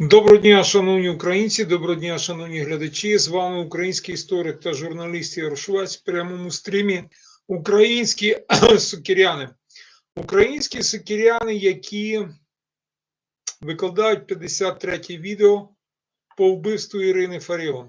Доброго дня, шановні українці, доброго дня, шановні глядачі. З вами український історик та журналіст Ярошувець в прямому стрімі. Українські сукіряни. Українські сукіряни, які викладають 53 відео по вбивству Ірини Фаріон.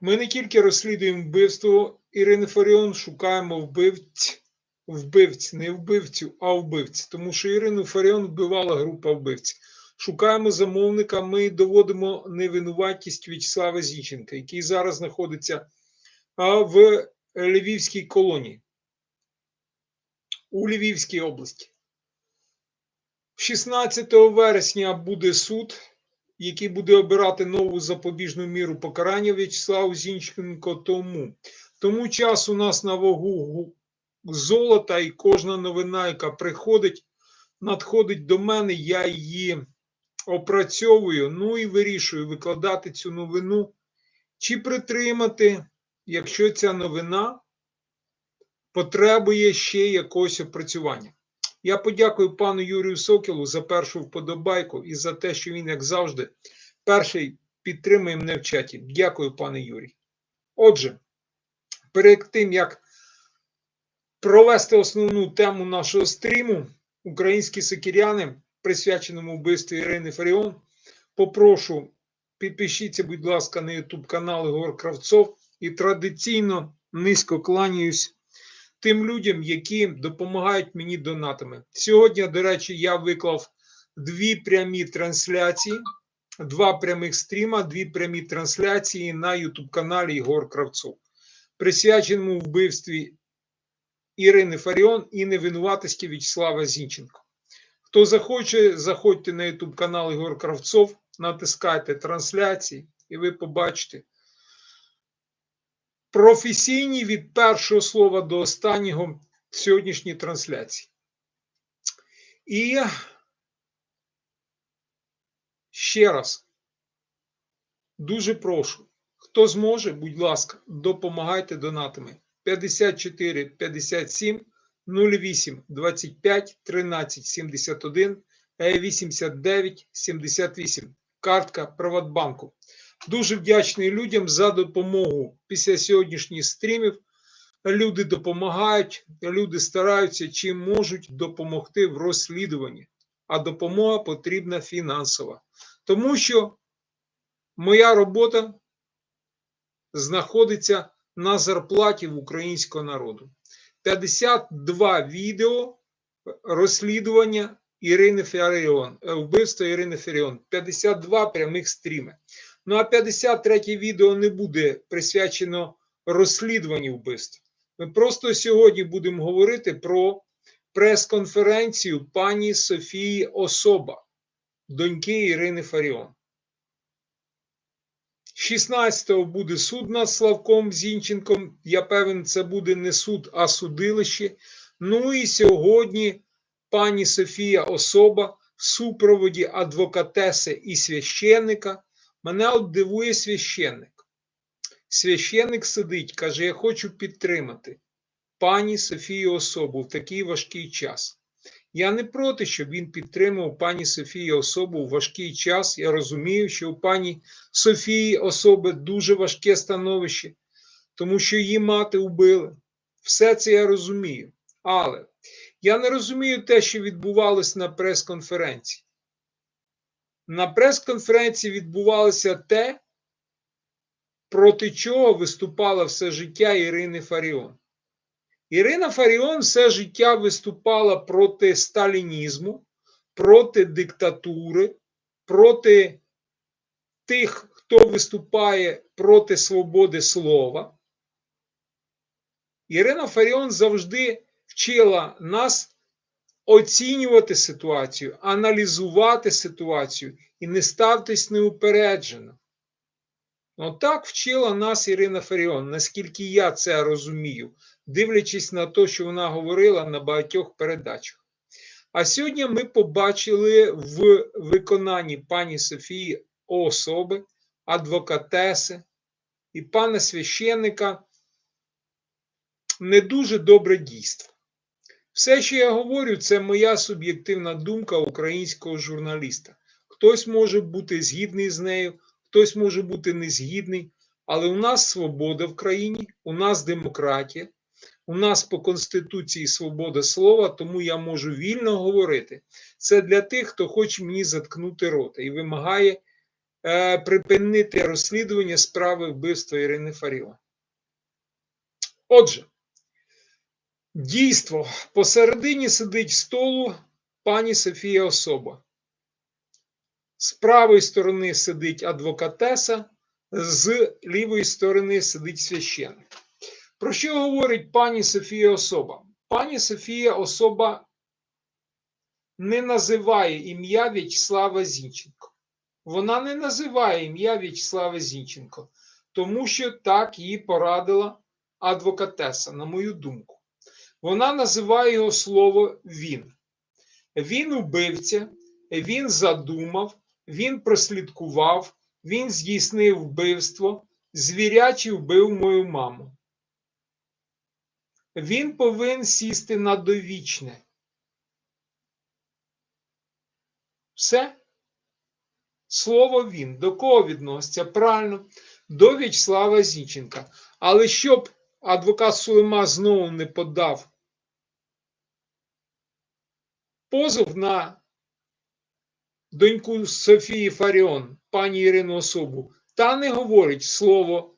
Ми не тільки розслідуємо вбивство Ірини Фаріон, шукаємо вбивць, вбивць, не вбивцю, а вбивць. Тому що Ірину Фаріон вбивала група вбивць. Шукаємо замовника. Ми доводимо невинуватість В'ячеслава Зінченка, який зараз знаходиться в Львівській колонії у Львівській області. 16 вересня буде суд, який буде обирати нову запобіжну міру покарання В'ячеславу Зінченко. Тому тому час у нас на вагу золота, і кожна новина, яка приходить, надходить до мене, я її опрацьовую, ну і вирішую викладати цю новину, чи притримати, якщо ця новина потребує ще якогось опрацювання. Я подякую пану Юрію Сокілу за першу вподобайку і за те, що він, як завжди, перший підтримує мене в чаті. Дякую, пане Юрій. Отже, перед тим, як провести основну тему нашого стріму, українські сокіряни присвяченому вбивству Ірини Фаріон. Попрошу підпишіться, будь ласка, на YouTube канал Ігор Кравцов і традиційно низько кланяюсь тим людям, які допомагають мені донатами. Сьогодні, до речі, я виклав дві прямі трансляції, два прямих стріма, дві прямі трансляції на YouTube каналі Ігор Кравцов, присвяченому вбивстві Ірини Фаріон і невинуватості В'ячеслава Зінченко. Хто захоче, заходьте на YouTube канал Ігор Кравцов, натискайте трансляції, і ви побачите професійні від першого слова до останнього сьогоднішні трансляції. І ще раз дуже прошу, хто зможе, будь ласка, допомагайте донатами 54 57 08 25 13 71 89 78. Картка Приватбанку. Дуже вдячний людям за допомогу після сьогоднішніх стрімів. Люди допомагають, люди стараються чим можуть допомогти в розслідуванні, а допомога потрібна фінансова. Тому що моя робота знаходиться на зарплаті в українського народу. 52 відео розслідування Ірини Фаріон, е, вбивства Ірини Фаріон, 52 прямих стріми. Ну а 53 відео не буде присвячено розслідуванню вбивств. Ми просто сьогодні будемо говорити про прес-конференцію пані Софії Особа, доньки Ірини Фаріон. 16-го буде суд над Славком Зінченком. Я певен, це буде не суд, а судилище. Ну і сьогодні пані Софія особа в супроводі адвокатеси і священника. Мене от дивує священник. Священник сидить, каже: Я хочу підтримати пані Софію особу в такий важкий час. Я не проти, щоб він підтримав пані Софії особу у важкий час. Я розумію, що у пані Софії особи дуже важке становище, тому що її мати вбили. Все це я розумію. Але я не розумію те, що відбувалося на прес-конференції. На прес-конференції відбувалося те, проти чого виступала все життя Ірини Фаріон. Ірина Фаріон все життя виступала проти сталінізму, проти диктатури, проти тих, хто виступає проти свободи слова. Ірина Фаріон завжди вчила нас оцінювати ситуацію, аналізувати ситуацію і не ставтесь неупереджено. Отак вчила нас Ірина Фаріон, наскільки я це розумію, дивлячись на те, що вона говорила на багатьох передачах. А сьогодні ми побачили в виконанні пані Софії особи, адвокатеси і пана священника не дуже добре дійство. Все, що я говорю, це моя суб'єктивна думка українського журналіста. хтось може бути згідний з нею, хтось може бути незгідний, але у нас свобода в країні, у нас демократія, у нас по Конституції свобода слова, тому я можу вільно говорити. Це для тих, хто хоче мені заткнути рота і вимагає е, припинити розслідування справи вбивства Ірини Фаріон. Отже, дійство посередині сидить столу пані Софія Особа. З правої сторони сидить адвокатеса, з лівої сторони сидить священник. Про що говорить пані Софія Особа? Пані Софія Особа не називає ім'я В'ячеслава Зінченко. Вона не називає ім'я В'ячеслава Зінченко, тому що так їй порадила адвокатеса, на мою думку. Вона називає його слово він. Він убивця, він задумав, він прослідкував, він здійснив вбивство, звірячий вбив мою маму. Він повинен сісти на довічне. Все. Слово він. До кого відноситься? Правильно, до В'ячеслава Зінченка. Але щоб адвокат Сулейма знову не подав позов на доньку Софії Фаріон, пані Ірину Особу, та не говорить слово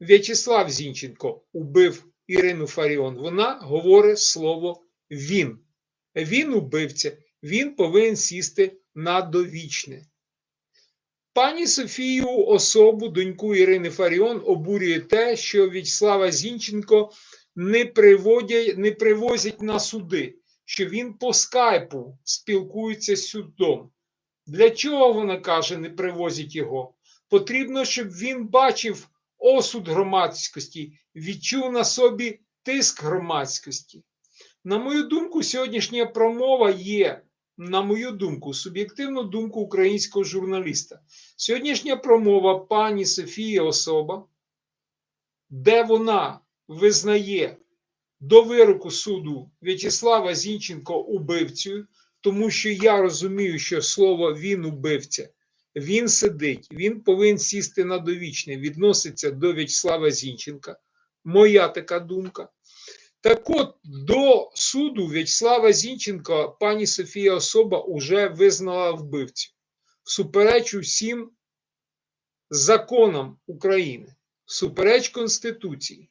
В'ячеслав Зінченко убив Ірину Фаріон. Вона говорить слово він. Він убивця, він повинен сісти на довічне. Пані Софію особу, доньку Ірини Фаріон, обурює те, що В'ячеслава Зінченко не приводять, не привозять на суди, що він по скайпу спілкується з судом. Для чого вона каже, не привозять його? Потрібно, щоб він бачив осуд громадськості, відчув на собі тиск громадськості. На мою думку, сьогоднішня промова є, на мою думку, суб'єктивну думку українського журналіста. Сьогоднішня промова пані Софії Особа, де вона визнає до вироку суду В'ячеслава Зінченко убивцею, тому що я розумію, що слово він убивця, він сидить, він повинен сісти на довічне, відноситься до В'ячеслава Зінченка. Моя така думка. Так от, до суду В'ячеслава Зінченка пані Софія Особа уже визнала вбивцю. Всупереч усім законам України, всупереч Конституції.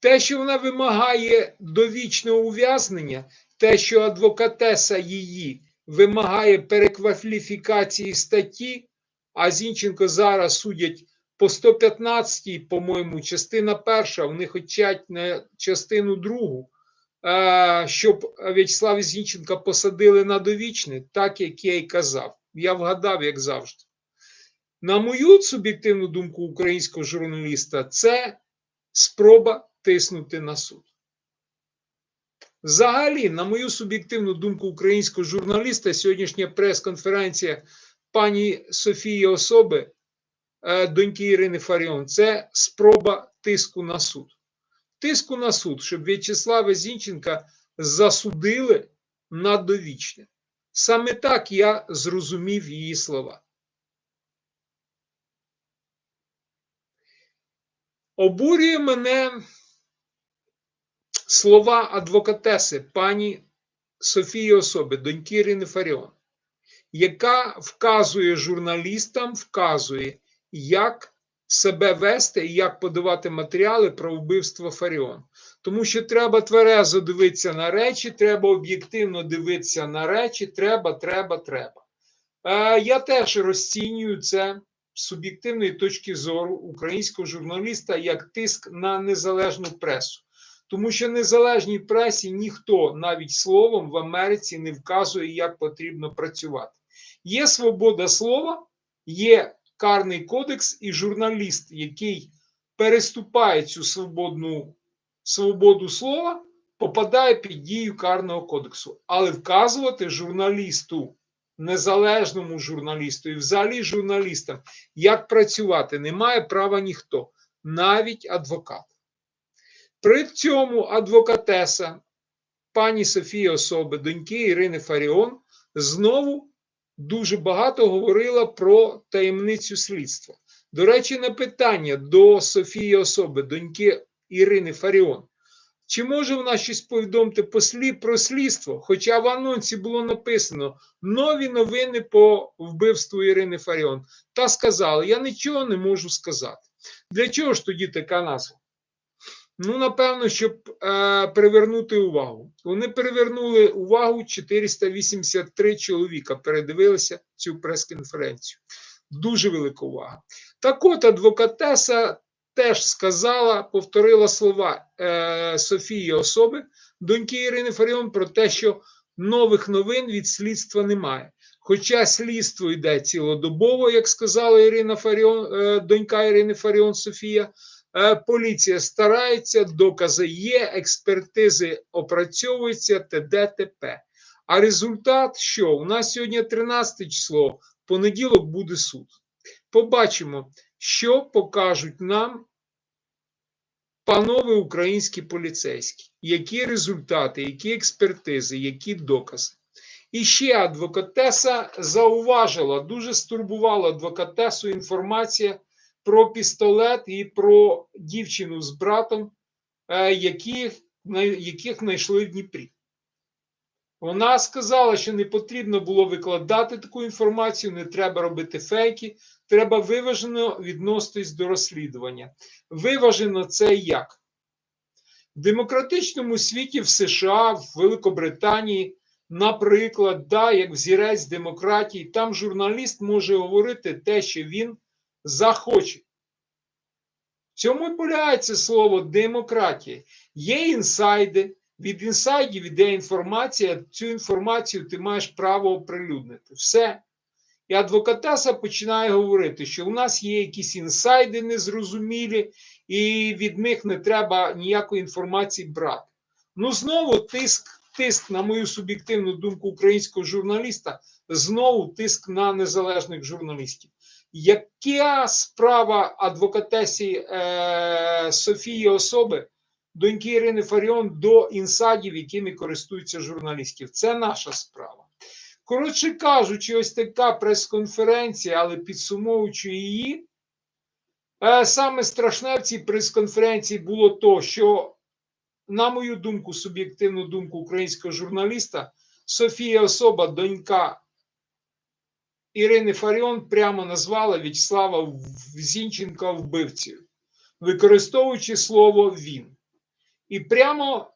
Те, що вона вимагає довічного ув'язнення, те, що адвокатеса її вимагає перекваліфікації статті, а Зінченко зараз судять по 115, по-моєму, частина перша, вони хочуть на частину другу, щоб В'ячеслава Зінченка посадили на довічне, так як я й казав. Я вгадав, як завжди. На мою суб'єктивну думку українського журналіста, це спроба тиснути на суд. Взагалі, на мою суб'єктивну думку українського журналіста, сьогоднішня прес-конференція пані Софії Особи, доньки Ірини Фаріон, це спроба тиску на суд. Тиску на суд, щоб В'ячеслава Зінченка засудили на довічне. Саме так я зрозумів її слова. Обурює мене слова адвокатеси пані Софії Особи, доньки Ірини Фаріон, яка вказує журналістам, вказує, як себе вести і як подавати матеріали про вбивство Фаріон. Тому що треба тверезо дивитися на речі, треба об'єктивно дивитися на речі, треба, треба, треба. Е, Я теж розцінюю це з суб'єктивної точки зору українського журналіста як тиск на незалежну пресу. Тому що незалежній пресі ніхто навіть словом в Америці не вказує, як потрібно працювати. Є свобода слова, є карний кодекс і журналіст, який переступає цю свободну свободу слова, попадає під дію карного кодексу. Але вказувати журналісту, незалежному журналісту і взагалі журналістам, як працювати, не має права ніхто, навіть адвокат. При цьому адвокатеса пані Софії Особи, доньки Ірини Фаріон, знову дуже багато говорила про таємницю слідства. До речі, на питання до Софії Особи, доньки Ірини Фаріон. Чи може вона щось повідомити послі про слідство? Хоча в анонсі було написано нові новини по вбивству Ірини Фаріон. Та сказала: я нічого не можу сказати. Для чого ж тоді така назва? Ну, напевно, щоб е, привернути увагу. Вони привернули увагу 483 чоловіка, передивилися цю прес-конференцію. Дуже велика увага. Так от адвокатеса теж сказала, повторила слова е, Софії особи, доньки Ірини Фаріон, про те, що нових новин від слідства немає. Хоча слідство йде цілодобово, як сказала Ірина Фаріон, е, донька Ірини Фаріон Софія. Е, Поліція старається, докази є, експертизи опрацьовуються, т.д. т.п. А результат що? У нас сьогодні 13 число, понеділок буде суд. Побачимо, що покажуть нам панове українські поліцейські, які результати, які експертизи, які докази. І ще адвокатеса зауважила, дуже стурбувала адвокатесу інформація про пістолет і про дівчину з братом, е, яких, яких знайшли в Дніпрі. Вона сказала, що не потрібно було викладати таку інформацію, не треба робити фейки, треба виважено відноситись до розслідування. Виважено це як? В демократичному світі в США, в Великобританії, наприклад, да, як взірець демократії, там журналіст може говорити те, що він захоче. В цьому полягає це слово демократія. Є інсайди, від інсайдів іде інформація, цю інформацію ти маєш право оприлюднити. Все. І адвокатеса починає говорити, що у нас є якісь інсайди незрозумілі, і від них не треба ніякої інформації брати. Ну, знову тиск, тиск, на мою суб'єктивну думку, українського журналіста, знову тиск на незалежних журналістів. Яка справа адвокатесі е, Софії особи, доньки Ірини Фаріон, до інсайдів, якими користуються журналістів? Це наша справа. Коротше кажучи, ось така прес-конференція, але підсумовуючи її, е, саме страшне в цій прес-конференції було то, що, на мою думку, суб'єктивну думку українського журналіста, Софія особа, донька Ірини Фаріон, прямо назвала В'ячеслава Зінченка вбивцею, використовуючи слово він. І прямо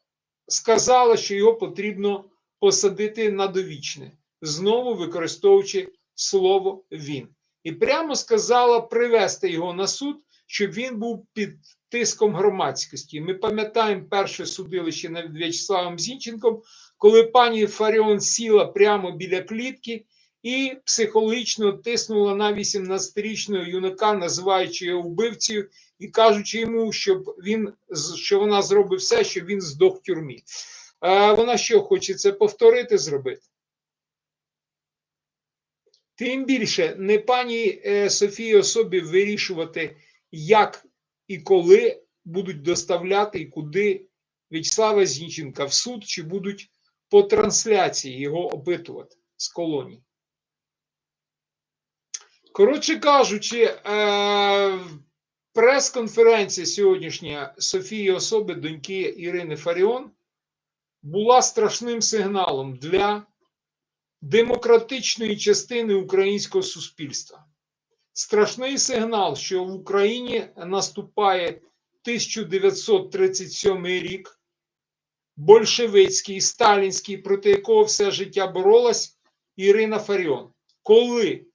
сказала, що його потрібно посадити на довічне, знову використовуючи слово він. І прямо сказала привести його на суд, щоб він був під тиском громадськості. Ми пам'ятаємо перше судилище над В'ячеславом Зінченком, коли пані Фаріон сіла прямо біля клітки і психологічно тиснула на 18-річного юнака, називаючи його вбивцею і кажучи йому, щоб він що вона зробить все, щоб він здох в тюрмі. А вона що хоче це повторити зробити? Тим більше не пані е, Софії особі вирішувати, як і коли будуть доставляти і куди В'ячеслава Зінченка в суд, чи будуть по трансляції його опитувати з колонії. Коротше кажучи, е, прес-конференція сьогоднішня Софії особи, доньки Ірини Фаріон, була страшним сигналом для демократичної частини українського суспільства. Страшний сигнал, що в Україні наступає 1937 рік, большевицький, сталінський, проти якого все життя боролась Ірина Фаріон. Коли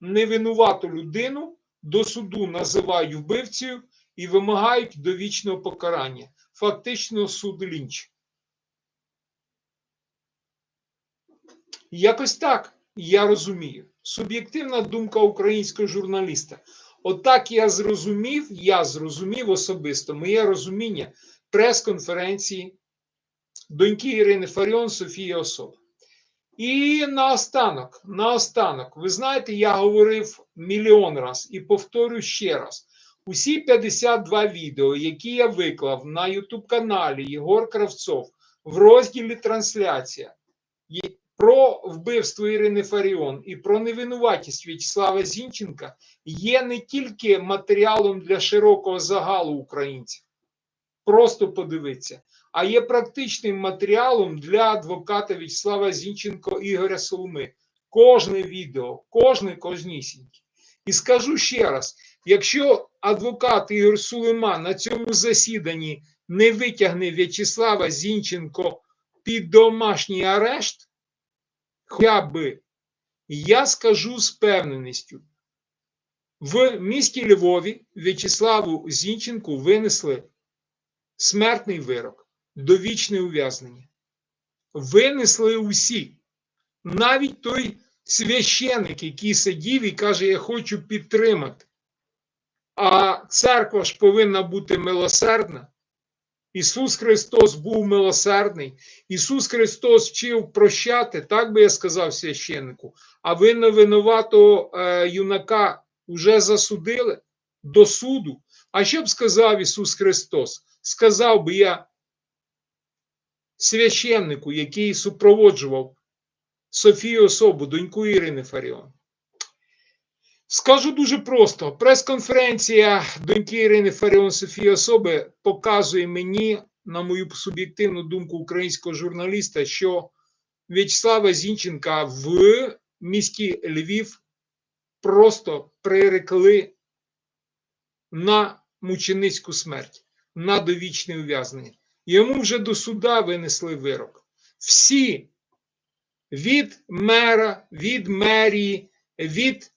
невинувату людину до суду називають вбивцею і вимагають довічного покарання. Фактично суд лінч. Якось так я розумію. Суб'єктивна думка українського журналіста. Отак я зрозумів, я зрозумів особисто моє розуміння прес-конференції доньки Ірини Фаріон Софії Особа. І наостанок, наостанок, ви знаєте, я говорив мільйон раз і повторю ще раз: усі 52 відео, які я виклав на YouTube каналі Єгор Кравцов, в розділі трансляція про вбивство Ірини Фаріон і про невинуватість В'ячеслава Зінченка є не тільки матеріалом для широкого загалу українців. Просто подивитися, а є практичним матеріалом для адвоката В'ячеслава Зінченко Ігоря Соломи. Кожне відео, кожне кожнісіньке. І скажу ще раз: якщо адвокат Ігор Сулейман на цьому засіданні не витягне В'ячеслава Зінченко під домашній арешт, хоча би я скажу з певненістю, в місті Львові В'ячеславу Зінченку винесли смертний вирок, довічне ув'язнення. Винесли усі. Навіть той священик, який сидів і каже, я хочу підтримати. А церква ж повинна бути милосердна. Ісус Христос був милосердний. Ісус Христос вчив прощати, так би я сказав священнику. А ви невинуватого е, юнака вже засудили до суду. А що б сказав Ісус Христос? Сказав би я священнику, який супроводжував Софію особу, доньку Ірини Фаріон. Скажу дуже просто: прес-конференція доньки Ірини Фаріон Софії Особи показує мені, на мою суб'єктивну думку українського журналіста, що В'ячеслава Зінченка в місті Львів просто прирекли на мученицьку смерть, на довічне ув'язнення. Йому вже до суда винесли вирок. Всі від мера, від мерії, від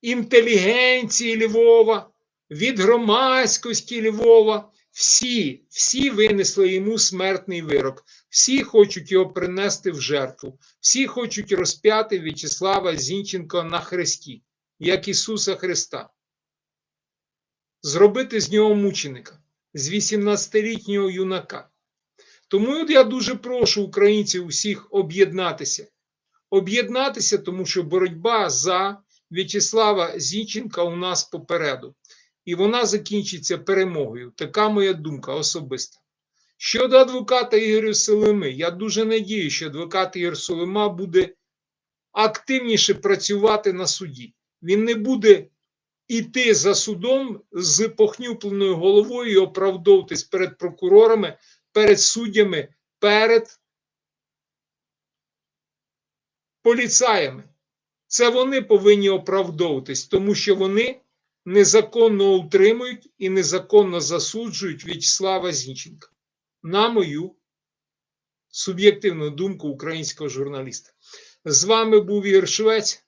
інтелігенції Львова, від громадськості Львова. Всі, всі винесли йому смертний вирок. Всі хочуть його принести в жертву. Всі хочуть розп'яти В'ячеслава Зінченка на хресті, як Ісуса Христа. Зробити з нього мученика, з 18-літнього юнака. Тому я дуже прошу українців усіх об'єднатися. Об'єднатися, тому що боротьба за В'ячеслава Зінченка у нас попереду. І вона закінчиться перемогою. Така моя думка особиста. Щодо адвоката Ігоря Солими, я дуже надію, що адвокат Ігор Солима буде активніше працювати на суді. Він не буде іти за судом з похнюпленою головою і оправдовуватись перед прокурорами, перед суддями, перед поліцаями. Це вони повинні оправдовуватись, тому що вони незаконно утримують і незаконно засуджують В'ячеслава Зінченка. На мою суб'єктивну думку українського журналіста. З вами був Ігор Швець.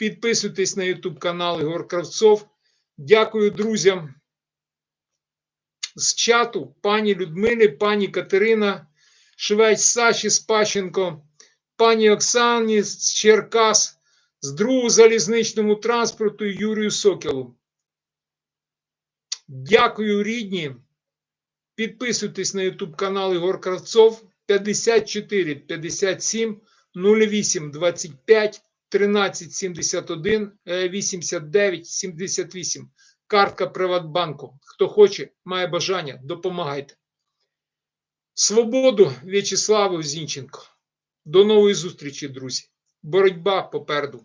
Підписуйтесь на YouTube канал Ігор Кравцов. Дякую друзям з чату, пані Людмилі, пані Катерина, Швець Саші Спащенко, пані Оксані з Черкас з другого залізничному транспорту Юрію Сокілу. Дякую, рідні. Підписуйтесь на YouTube канал Ігор Кравцов 54 57 08 25 13 71 89 78. Картка Приватбанку. Хто хоче, має бажання, допомагайте. Свободу В'ячеславу Зінченко. До нової зустрічі, друзі. Боротьба попереду.